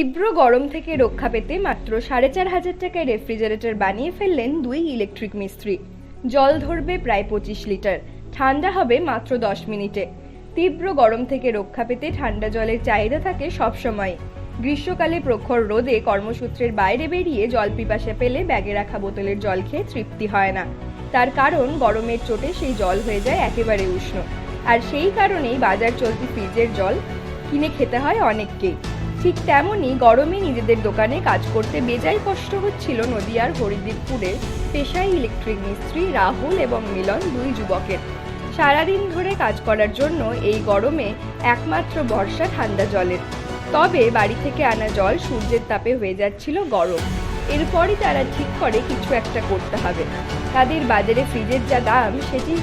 তীব্র গরম থেকে রক্ষা পেতে মাত্র সাড়ে চার হাজার টাকায় রেফ্রিজারেটর বানিয়ে ফেললেন দুই ইলেকট্রিক মিস্ত্রি। জল ধরবে প্রায় পঁচিশ লিটার। ঠান্ডা হবে মাত্র দশ মিনিটে। তীব্র গরম থেকে রক্ষা পেতে ঠান্ডা জলের চাহিদা থাকে সবসময়। গ্রীষ্মকালে প্রখর রোদে কর্মসূত্রের বাইরে বেরিয়ে জল পিপাসা পেলে ব্যাগে রাখা বোতলের জল খেয়ে তৃপ্তি হয় না। তার কারণ, গরমের চোটে সেই জল হয়ে যায় একেবারে উষ্ণ। আর সেই কারণেই বাজার চলতি ফ্রিজের জল কিনে খেতে হয় অনেককেই। ঠিক তেমনই গরমে নিজেদের দোকানে কাজ করতে বেজায় কষ্ট হচ্ছিল নদিয়ার হরিদীপপুরের পেশায় ইলেকট্রিক মিস্ত্রি রাহুল এবং মিলন দুই যুবকের। সারাদিন ধরে কাজ করার জন্য এই গরমে একমাত্র ভরসা ঠান্ডা জলের। তবে বাড়ি থেকে আনা জল সূর্যের তাপে হয়ে যাচ্ছিল গরম। এরপরই তারা ঠিক করে কিছু একটা করতে হবে। তাদের বাজারে ফ্রিজের যা দাম, সেটি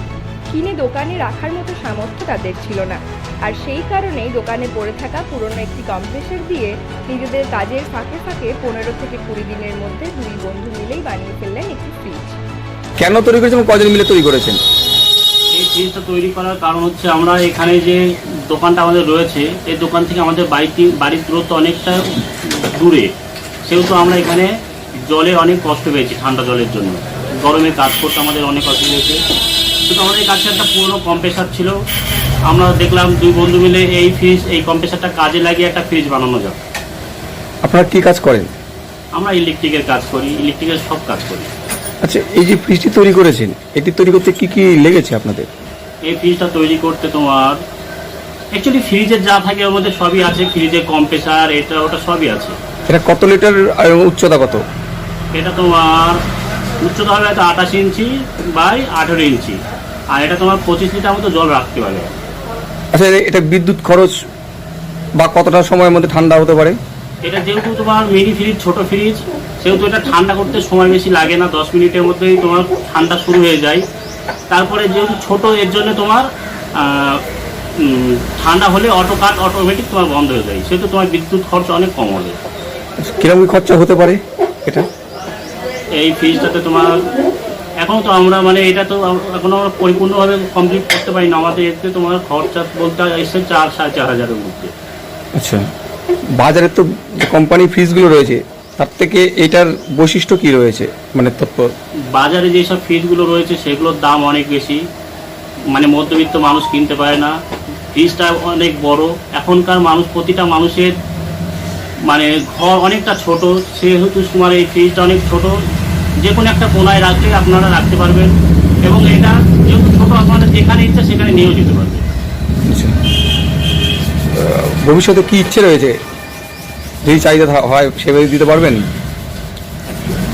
কিনে দোকানে রাখার মতো সামর্থ্য তাদের ছিল না। আর সেই কারণেই দোকানে পড়ে থাকা পুরনো একটি কম্প্রেসার দিয়ে নিজেদের কাজের ফাঁকে ফাঁকে পনেরো থেকে কুড়ি দিনের মধ্যে দুই বন্ধু মিলেই বানিয়ে ফেললেন একটি ফ্রিজ কেন তৈরি করেছেন এবং কজন মিলে তৈরি করেছেন? এই ফ্রিজটা তৈরি করার কারণ হচ্ছে আমরা এখানে যে দোকানটা আমাদের রয়েছে এই দোকান থেকে আমাদের বাড়িতে বাড়ির দূরত্ব অনেকটা দূরে। সেহেতু আমরা এখানে জলে অনেক কষ্ট পেয়েছি ঠান্ডা জলের জন্য। গরমে কাজ করতে আমাদের অনেক অসুবিধা হয়েছে। কিন্তু আমাদের কাছে একটা পুরনো কম্প্রেসার ছিল। আমরা দেখলাম দুই বন্ধু মিলে এই ফ্রিজ এই কম্প্রেসারটা কাজে লাগিয়ে একটা ফ্রিজ বানানো যাক। আপনারা কি কাজ করেন? আমরা ইলেকট্রিকের কাজ করি ইলেকট্রিকের সব কাজ করি। আচ্ছা এই যে ফ্রিজটি তৈরি করেছেন এটি তৈরি করতে কি কি লেগেছে আপনাদের? এই ফ্রিজটা তৈরি করতে তোমার অ্যাকচুয়ালি ফ্রিজের যা থাকে ওর মধ্যে সবই আছে ফ্রিজের কম্প্রেসার এটা ওটা সবই আছে। এটা কত লিটার আর উচ্চতা কত? এটা তোমার উচ্চতা হবে হয়তো আঠাশ ইঞ্চি বাই আঠেরো ইঞ্চি। আর এটা তোমার পঁচিশ লিটার মতো জল রাখতে পারে আচ্ছা এটা বিদ্যুৎ খরচ বা কতটা সময়ের মধ্যে ঠান্ডা হতে পারে? এটা যেহেতু তোমার মিনি ফ্রিজ ছোট ফ্রিজ সেহেতু এটা ঠান্ডা করতে সময় বেশি লাগে না দশ মিনিটের মধ্যেই তোমার ঠান্ডা শুরু হয়ে যায়। তারপরে যেহেতু ছোট এর জন্য তোমার ঠান্ডা হলে অটো কাট অটোমেটিক তোমার বন্ধ হয়ে যায়। সেহেতু তোমার বিদ্যুৎ খরচ অনেক কম হবে। আচ্ছা, কীরকম খরচা হতে পারে এটা? এই ফিজটাতে তোমার এখন তো আমরা মানে এটা তো এখনও আমরা পরিপূর্ণভাবে কমপ্লিট করতে পারি না আমাদের এতে তোমার খরচা বলতে এসে চার সাড়ে চার হাজারের মধ্যে। আচ্ছা। বাজারে তো কোম্পানি ফিজগুলো রয়েছে তার থেকে এটার বৈশিষ্ট্য কি রয়েছে? মানে বাজারে যেসব ফ্রিজগুলো রয়েছে সেগুলোর দাম অনেক বেশি। মানে মধ্যবিত্ত মানুষ কিনতে পারে না। ফ্রিজটা অনেক বড়। এখনকার মানুষ প্রতিটা মানুষের মানে ঘর অনেকটা ছোট। সেহেতু তোমার এই ফ্রিজটা অনেক ছোট। যে কোনো একটা কোনায় রাখলে আপনারা রাখতে পারবেন। এবং এটা যেহেতু ছোট আপনাদের যেখানে ইচ্ছা সেখানে নিয়েও যেতে পারবেন। আচ্ছা। ভবিষ্যতে কি ইচ্ছে রয়েছে? যদি চাহিদা হয় সেভাবে দিতে পারবেন?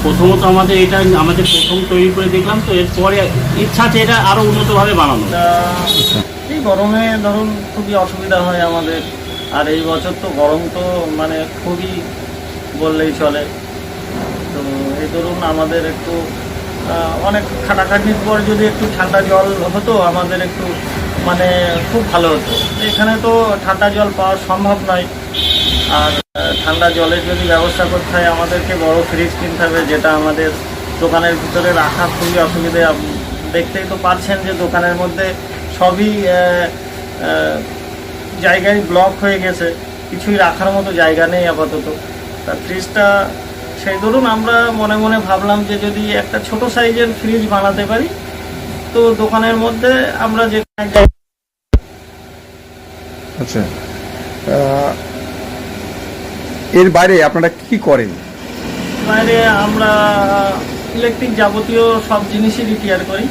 প্রথমত আমাদের এটা আমাদের প্রথম তৈরি করে দেখলাম তো এরপরে ইচ্ছা আছে এটা আরও উন্নতভাবে বানানো তা এই গরমে ধরুন খুবই অসুবিধা হয় আমাদের। আর এই বছর তো গরম তো মানে খুবই বললেই চলে। এই ধরুন আমাদের একটু অনেক খাটাখাটির পর যদি একটু ঠান্ডা জল হতো, আমাদের একটু মানে খুব ভালো হতো। এখানে তো ঠান্ডা জল পাওয়া সম্ভব নয়। আর ঠান্ডা জলের যদি ব্যবস্থা করতে হয়, আমাদেরকে বড় ফ্রিজ কিনতে হবে, যেটা আমাদের দোকানের ভিতরে রাখা খুবই অসুবিধে। দেখতেই তো পাচ্ছেন যে দোকানের মধ্যে সবই জায়গায় ব্লক হয়ে গেছে। কিছুই রাখার মতো জায়গা নেই আপাতত। তা ফ্রিজটা সেই ধরুন আমরা মনে মনে ভাবলাম যে যদি একটা ছোট সাইজের ফ্রিজ বানাতে পারি তো দোকানের মধ্যে আমরা যে আচ্ছা। এর বাইরে আপনারা কি করেন? বাইরে আমরা ইলেকট্রিক যাবতীয় সব জিনিসই রিপেয়ার করি।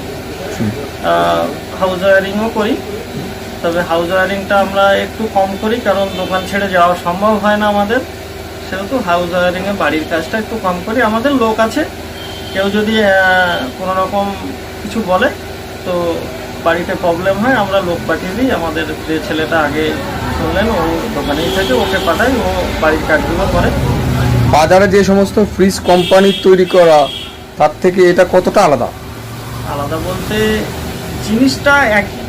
হাউস ওয়ারিংও করি। তবে হাউস ওয়ারিংটা আমরা একটু কম করি কারণ দোকান ছেড়ে যাওয়া সম্ভব হয় না আমাদের। সেহেতু হাউস ওয়ারিংয়ে বাড়ির কাজটা একটু কম করি আমাদের লোক আছে। কেউ যদি কোনো রকম কিছু বলে তো বাড়িতে প্রবলেম হয় আমরা লোক পাঠিয়ে দিই। আমাদের যে ছেলেটা আগে শুনলেন ও দোকানেই থাকে ওকে পাঠাই ও বাড়ির কাজগুলো করে। বাজারে যে সমস্ত ফ্রিজ কোম্পানির তৈরি করা তার থেকে এটা কতটা আলাদা? আলাদা বলতে জিনিসটা একই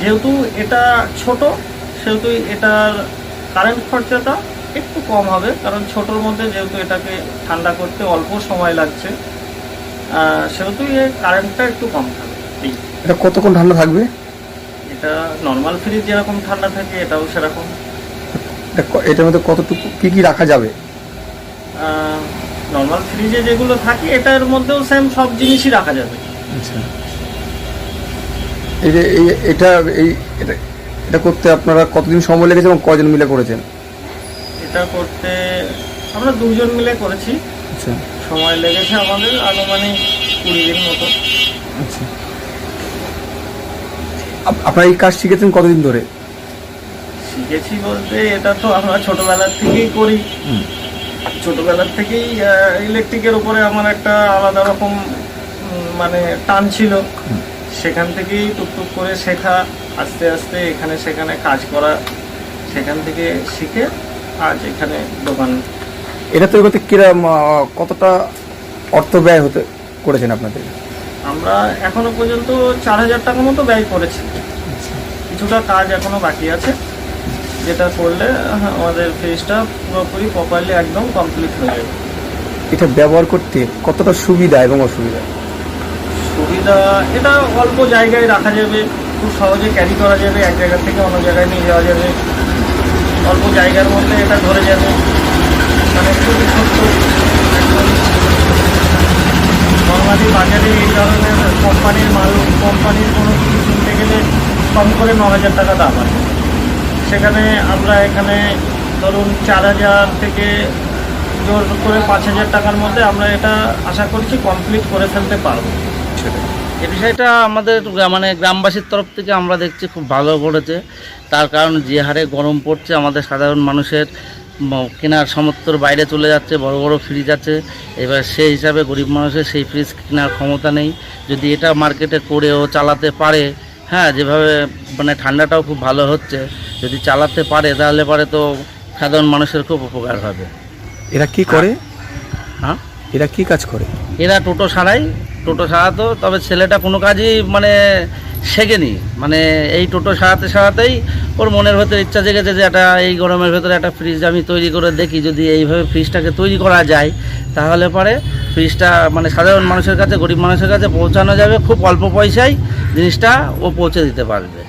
যেহেতু এটা ছোট সেহেতু এটার কারেন্ট খরচাটা একটু কম হবে কারণ ছোটোর মধ্যে যেহেতু এটাকে ঠান্ডা করতে অল্প সময় লাগছে সেহেতু এর কারেন্টটা একটু কম থাকবে। এটা কতক্ষণ ঠান্ডা থাকবে? এটা নর্মাল ফ্রিজ যেরকম ঠান্ডা থাকে এটাও সেরকম। এটা এটার মধ্যে কতটুকু কি কি রাখা যাবে? নর্মাল ফ্রিজে যেগুলো থাকে এটার মধ্যেও সেম সব জিনিসই রাখা যাবে। আচ্ছা। এই এটা এই এটা এটা করতে আপনারা কতদিন সময় লেগেছে এবং কজন মিলে করেছেন? এটা করতে আমরা দুজন মিলে করেছি। আচ্ছা। সময় লেগেছে আমাদের আনুমানিক কুড়ি দিন মতো। আচ্ছা। আপ- আপনারা এই কাজ শিখেছেন কতদিন ধরে? শিখেছি বলতে এটা তো আমরা ছোটবেলার থেকেই করি। ছোটবেলার থেকেই ইলেকট্রিকের উপরে আমার একটা আলাদা রকম মানে টান ছিল। সেখান থেকেই টুকটুক করে শেখা আস্তে আস্তে এখানে সেখানে কাজ করা সেখান থেকে শিখে আজ এখানে দোকান। এটা তৈরি করতে কিরম কতটা অর্থ ব্যয় হতে করেছেন আপনাদের? আমরা এখনও পর্যন্ত চার হাজার টাকা মতো ব্যয় করেছি। কিছুটা কাজ এখনও বাকি আছে। যেটা করলে আহ, আমাদের ফেজটা পুরোপুরি প্রপারলি একদম কমপ্লিট হয়ে যাবে। এটা ব্যবহার করতে কতটা সুবিধা এবং অসুবিধা? সুবিধা এটা অল্প জায়গায় রাখা যাবে। খুব সহজে ক্যারি করা যাবে। এক জায়গা থেকে অন্য জায়গায় নিয়ে যাওয়া যাবে। অল্প জায়গার মধ্যে এটা ধরে যাবে। মানে খুবই ছোট্ট একদম বাজারে এই ধরনের কোম্পানির মাল, কোম্পানির কোনো কিছু কিনতে গেলে কম করে ন হাজার টাকা দাম আছে। সেখানে আমরা এখানে ধরুন চার হাজার থেকে জোর করে পাঁচ হাজার টাকার মধ্যে আমরা এটা আশা করছি কমপ্লিট করে ফেলতে পারব। এই বিষয়টা আমাদের মানে গ্রামবাসীর তরফ থেকে আমরা দেখছি খুব ভালো করেছে। তার কারণ যে হারে গরম পড়ছে আমাদের সাধারণ মানুষের কেনার সামর্থ্যর বাইরে চলে যাচ্ছে বড় বড় ফ্রিজ আছে। এবার সেই হিসাবে গরিব মানুষের সেই ফ্রিজ কেনার ক্ষমতা নেই। যদি এটা মার্কেটে করেও চালাতে পারে হ্যাঁ যেভাবে মানে ঠান্ডাটাও খুব ভালো হচ্ছে যদি চালাতে পারে তাহলে পরে তো সাধারণ মানুষের খুব উপকার হবে। এরা কি করে? হ্যাঁ? এরা কি কাজ করে? এরা টোটো সারাই টোটো সারাতো, তবে ছেলেটা কোনো কাজই মানে শেখেনি। মানে এই টোটো সারাতে সারাতেই ওর মনের ভেতরে ইচ্ছা জেগেছে যে একটা এই গরমের ভেতরে একটা ফ্রিজ আমি তৈরি করে দেখি, যদি এইভাবে ফ্রিজটাকে তৈরি করা যায়, তাহলে পরে ফ্রিজটা মানে সাধারণ মানুষের কাছে, গরিব মানুষের কাছে পৌঁছানো যাবে খুব অল্প পয়সায়, জিনিসটা ও পৌঁছে দিতে পারবে।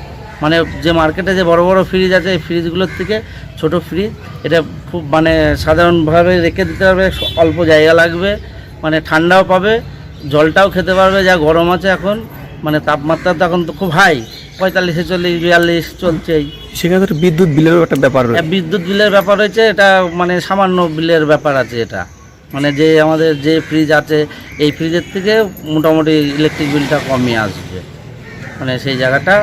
মানে যে মার্কেটে যে বড় বড় ফ্রিজ আছে, এই ফ্রিজগুলোর থেকে ছোট ফ্রিজ এটা খুব মানে সাধারণভাবে রেখে দিতে পারবে, অল্প জায়গা লাগবে মানে ঠান্ডাও পাবে জলটাও খেতে পারবে যা গরম আছে এখন। মানে তাপমাত্রা তো এখন তো খুব হাই পঁয়তাল্লিশ ছেচল্লিশ বিয়াল্লিশ চলছেই। সেখানে তো বিদ্যুৎ বিলেরও একটা ব্যাপার রয়েছে। বিদ্যুৎ বিলের ব্যাপার রয়েছে এটা মানে সামান্য বিলের ব্যাপার আছে এটা। মানে যে আমাদের যে ফ্রিজ আছে এই ফ্রিজের থেকে মোটামুটি ইলেকট্রিক বিলটা কমই আসবে। মানে সেই জায়গাটা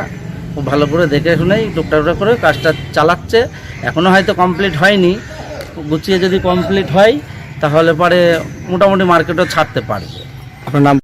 খুব ভালো করে দেখে শুনেই টুকটাক করে কাজটা চালাচ্ছে। এখনও হয়তো কমপ্লিট হয়নি। গুছিয়ে যদি কমপ্লিট হয় তাহলে পরে মোটামুটি মার্কেটও ছাড়তে পারবে। আপনার নাম